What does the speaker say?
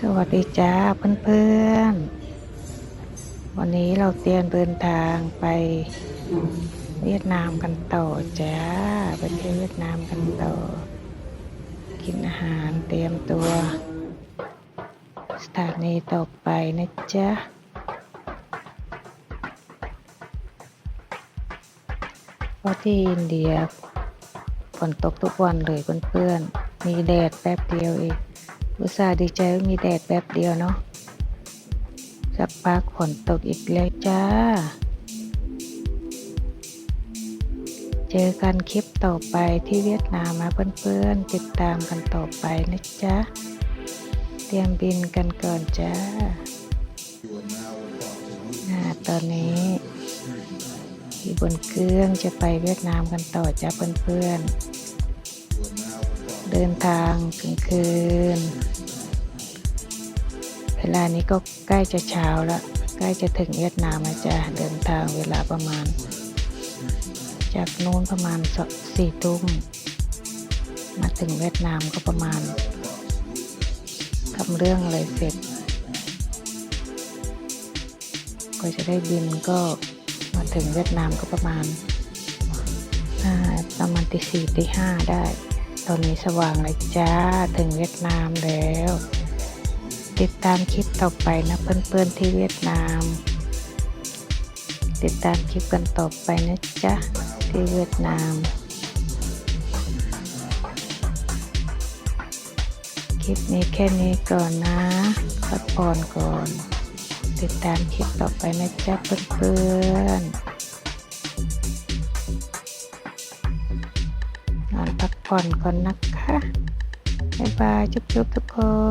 สวัสดีจ้าเพื่อนๆ วันนี้เราเตรียมเดินทางไปเวียดนามกันต่อจ้าไปเที่ยวเวียดนามกันต่อ กินอาหารเตรียมตัว สถานีต่อไปนะจ๊ะเพราะที่อินเดียฝนตกทุกวันเลยเพื่อนๆ มีแดดแป๊บเดียวเอง อุตส่าห์ดีใจว่ามีแดดแป๊บเดียวเนาะสักพักฝนตกอีกแล้วจ้า เจอกันคลิปต่อไปที่เวียดนามนะเพื่อนๆ ติดตามกันต่อไปนะจ๊ะ เตรียมบินกันก่อนจ้าอ่าตอนนี้อยู่บนเครื่องจะไปเวียดนามกันต่อจ้าเพื่อนๆ เดินทางกลางคืน เวลานี้ก็ใกล้จะเช้าแล้ว ใกล้จะถึงเวียดนามแล้วจ้ะเดินทางเวลาประมาณ จากนู้นประมาณสสี่ทุ่มมาถึงเวียดนามก็ประมาณทำเรื่องอะไรเสร็จก็จะได้บินก็มาถึงเวียดนามก็ประมาณประมาณตีสี่ตีห้าได้ ตอนนี้สว่างเลยจ้า ถึงเวียดนามแล้ว ติดตามคลิปต่อไปนะเพื่อนๆที่เวียดนาม ติดตามคลิปกันต่อไปนะจ๊ะ ที่เวียดนามคลิปนี้แค่นี้ก่อนนะพักผ่อนก่อน ติดตามคลิปต่อไปนะจ๊ะเพื่อนๆ ผ่อนก่อนนะคะ บ๊ายบายจุ๊บๆทุกคน